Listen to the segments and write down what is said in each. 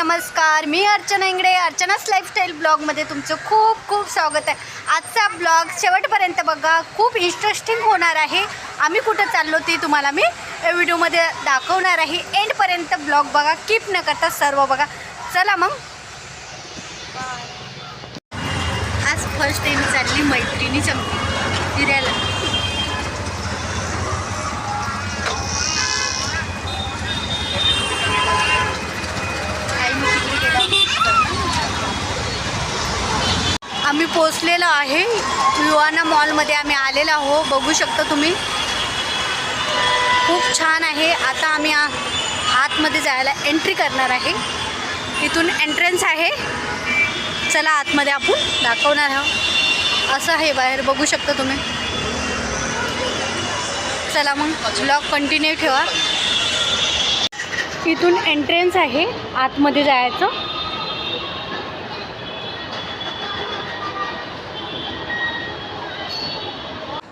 नमस्कार मी अर्चना इंगडे अर्चनाच लाईफस्टाईल ब्लॉगमध्ये तुमचं खूप खूप स्वागत आहे. आजचा ब्लॉग शेवटपर्यंत बघा खूप इंटरेस्टिंग होणार आहे. आम्ही कुठं चाललो ती तुम्हाला मी व्हिडिओमध्ये दाखवणार आहे. एंडपर्यंत ब्लॉग बघा कीप न करता सर्व बघा. चला मग. आज फर्स्ट टाईम चालली मैत्रिणी चमकी फिरायला. आम्ही पोचलेलो आहे. युवाना मॉलमध्ये आम्ही आलेलो आहो बघू शकता तुम्ही. खूप छान आहे. आता आम्ही आ- आतमध्ये जायला एंट्री करणार आहे. इथून एंट्रन्स आहे. चला आतमध्ये आपण दाखवणार आहोत. असं आहे बाहेर. बघू शकता तुम्ही. चला मग ब्लॉग कंटिन्यू ठेवा. इथून एंट्रन्स आहे. आतमध्ये जायचं.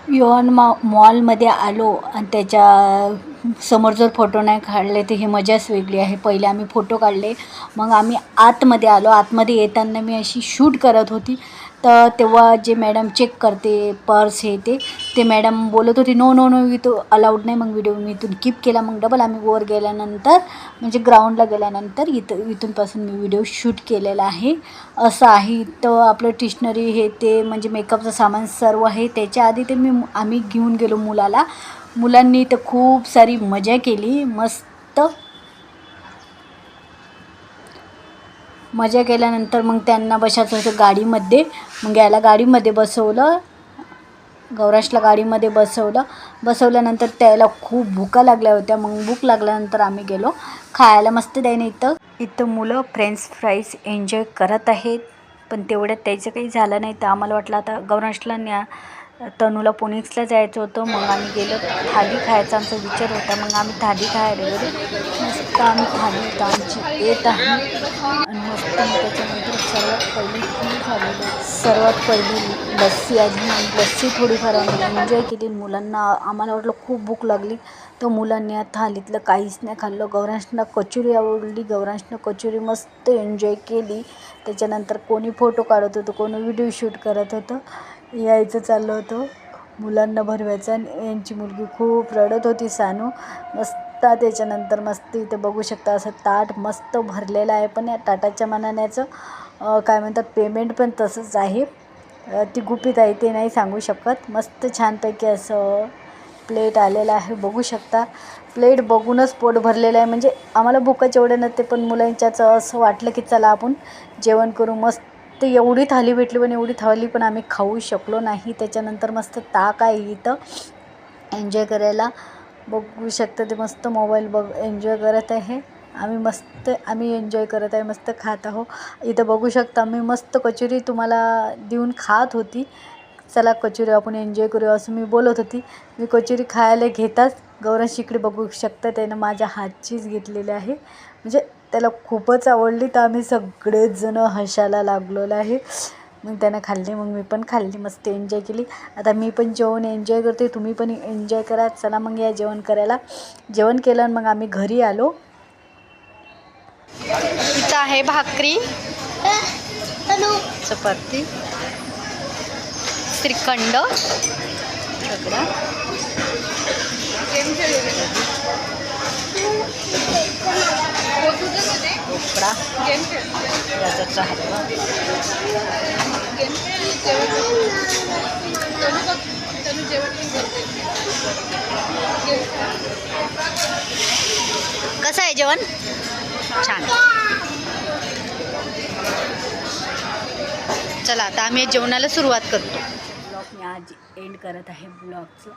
योन मॉ मॉलमध्ये आलो आणि त्याच्यासमोर जर फोटो नाही काढले तर ही मजाच वेगळी आहे. पहिले आम्ही फोटो काढले मग आम्ही आतमध्ये आलो. आतमध्ये येताना मी अशी शूट करत होती. तर तेव्हा जे मॅडम चेक करते पर्स हे ते ते मॅडम बोलत होती नो नो नो इथं अलाउड नाही मग व्हिडिओ मी इथून कीप केला मग डबल आम्ही वर गेल्यानंतर म्हणजे ग्राउंडला गेल्यानंतर इथं इथूनपासून मी व्हिडिओ शूट केलेला आहे. असं आहे तर आपलं टिशनरी हे ते म्हणजे मेकअपचं सामान सर्व आहे. त्याच्या आधी ते मी आम्ही घेऊन गेलो मुलाला. मुलांनी तर खूप सारी मजा केली. मस्त मजा केल्यानंतर मग त्यांना बसायचं होतं गाडीमध्ये. मग याला गाडीमध्ये बसवलं. गौराशला गाडीमध्ये बसवलं. बसवल्यानंतर त्याला खूप भुका लागल्या होत्या. मग भूक लागल्यानंतर आम्ही गेलो. खायला मस्त त्याने इथं इथं मुलं फ्रेंच फ्राईज एन्जॉय करत आहेत. पण तेवढ्यात त्याचं काही झालं नाही. तर आम्हाला वाटलं आता गौराशला न्या तनूला पुणिक्सला जायचं होतं. मग आम्ही गेलो. थाली खायचा आमचा विचार होता. मग आम्ही थाली खायला गेलो. मस्त आम्ही थाली इथं आमची येत आहे. आणि मस्त त्याच्यानंतर सर्वात पहिली खीर सर्वात पहिली लस्सी आधी लस्सी थोडीफार आम्ही एन्जॉय केली. मुलांना आम्हाला वाटलं खूप भूक लागली. तर मुलांनी आता थालीतलं काहीच नाही खाल्लं. गौरांशनं कचोरी आवडली. गौरांशनं कचोरी मस्त एन्जॉय केली. त्याच्यानंतर कोणी फोटो काढत होतं कोणी व्हिडिओ शूट करत होतं. यायचं चाललं होतं. मुलांना भरवायचं आणि यांची मुलगी खूप रडत होती सानू. मस्त त्याच्यानंतर मस्त इथे बघू शकता असं ताट मस्त भरलेलं आहे पण या ताटाच्या मनाण्याचं काय म्हणतात पेमेंट पण तसंच आहे. ती गुपित आहे ते नाही सांगू शकत. मस्त छानपैकी असं प्लेट आलेलं आहे बघू शकता. प्लेट बघूनच पोट भरलेलं आहे. म्हणजे आम्हाला भुकाच एवढं नसते पण मुलांच्याच असं वाटलं की चला आपण जेवण करू. मस्त एवढी थाली भेटली पण एवढी थाली पण आम्ही खाऊ शकलो नाही. त्याच्यानंतर मस्त ताक आहे इथं. एन्जॉय करायला बघू शकता ते मस्त मोबाईल बघ एन्जॉय करत आहे. आम्ही मस्त आम्ही एन्जॉय करत आहे मस्त खात आहो इथं बघू शकता मी मस्त कचोरी तुम्हाला देऊन खात होती. चला कचोरी आपण एन्जॉय करू असं मी बोलत होती. मी कचोरी खायला घेताच गौरांशी इकडे बघू शकता त्यानं माझ्या हातचीच घेतलेली आहे. म्हणजे त्याला खूपच आवडली तर आम्ही सगळेजणं हशाला हसायला लागलेलो आहे. मग त्यानं खाल्ली मग मी पण खाल्ली मस्त एन्जॉय केली. आता मी पण जेवण एन्जॉय करते तुम्ही पण एन्जॉय करा. चला मग या जेवण करायला. जेवण केलं आणि मग आम्ही घरी आलो. आहे भाकरी. चपाती. श्रीखंड. रगडा ढोकळा गाजरचा हलवा. कसं आहे जेवण? छान. चला आता आम्ही जेवणाला सुरुवात करतो. ब्लॉग मी आज एंड करत आहे ब्लॉगचं.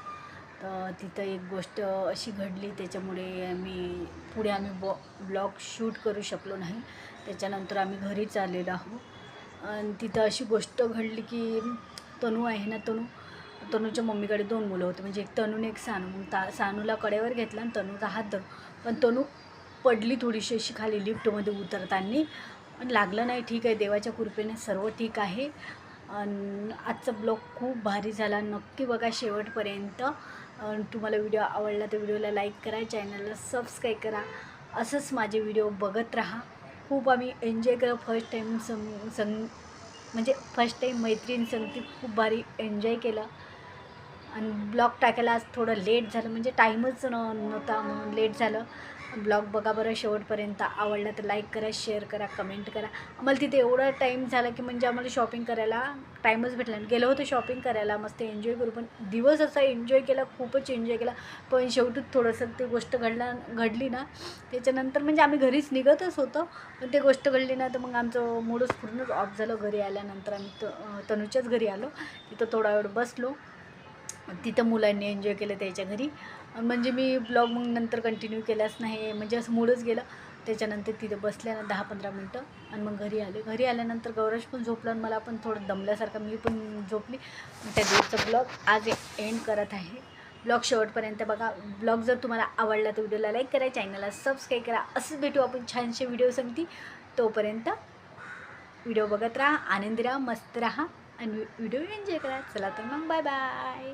तर तिथं एक गोष्ट अशी घडली त्याच्यामुळे मी पुढे आम्ही बॉ ब्लॉग शूट करू शकलो नाही. त्याच्यानंतर आम्ही घरीच आलेलो आहोत. आणि तिथं अशी गोष्ट घडली की तनू आहे ना तनू तनूच्या मम्मीकडे दोन मुलं होते. म्हणजे एक तनून एक सानू मग ता सानूला कडेवर घेतला आणि तनूचा हात धरून. पण तनू पडली थोडीशी अशी खाली लिफ्टमध्ये उतरताना. पण लागलं नाही ठीक आहे देवाच्या कृपेने सर्व ठीक आहे. आणि आजचा ब्लॉग खूप भारी झाला. नक्की बघा शेवटपर्यंत. तुम्हाला व्हिडिओ आवडला तर व्हिडिओला लाईक करा चॅनलला सबस्क्राईब करा. असंच माझे व्हिडिओ बघत राहा. खूप आम्ही एन्जॉय केलं फर्स्ट टाईम संग संग म्हणजे फर्स्ट टाईम मैत्रीण संगती खूप भारी एन्जॉय केलं. आणि ब्लॉग टाकायला आज थोडं लेट झालं. म्हणजे टाईमच न नव्हता म्हणून लेट झालं. ब्लॉग बघा बरं शेवटपर्यंत. आवडला तर लाईक करा शेअर करा कमेंट करा. आम्हाला तिथे एवढा टाईम झाला की म्हणजे आम्हाला शॉपिंग करायला टाईमच भेटला नाही. गेलो होतो शॉपिंग करायला मस्त एन्जॉय करू. पण दिवस असा एन्जॉय केला खूपच एन्जॉय केला. पण शेवटी थोडंसं ती गोष्ट घडला घडली ना त्याच्यानंतर म्हणजे आम्ही घरीच निघतच होतो. पण ते गोष्ट घडली ना तर मग आमचं मूडच पूर्णच ऑफ झालं. घरी आल्यानंतर आम्ही त तनुच्याच घरी आलो. तिथं थोडा वेळ बसलो. तिथं मुलांनी एन्जॉय केलं त्याच्या घरी. म्हणजे मी ब्लॉग मग नंतर कंटिन्यू केलाच नाही. म्हणजे असं मूडच गेलं. त्याच्यानंतर तिथं बसल्या दहा पंधरा मिनटं आणि मग घरी आले. घरी आल्यानंतर गौरश पण झोपला आणि मला पण थोडं दमल्यासारखं मी पण झोपली. त्या दिवसचा ब्लॉग आज एंड करत आहे. ब्लॉग शेवटपर्यंत बघा. ब्लॉग जर तुम्हाला आवडला तर व्हिडिओला लाईक करा चॅनलला सबस्क्राईब करा. असंच भेटू आपण छानसे व्हिडिओ सांगते. तोपर्यंत व्हिडिओ बघत राहा आनंदी राहा मस्त राहा आणि व्हिडिओ एन्जॉय करा. चला तर मग बाय बाय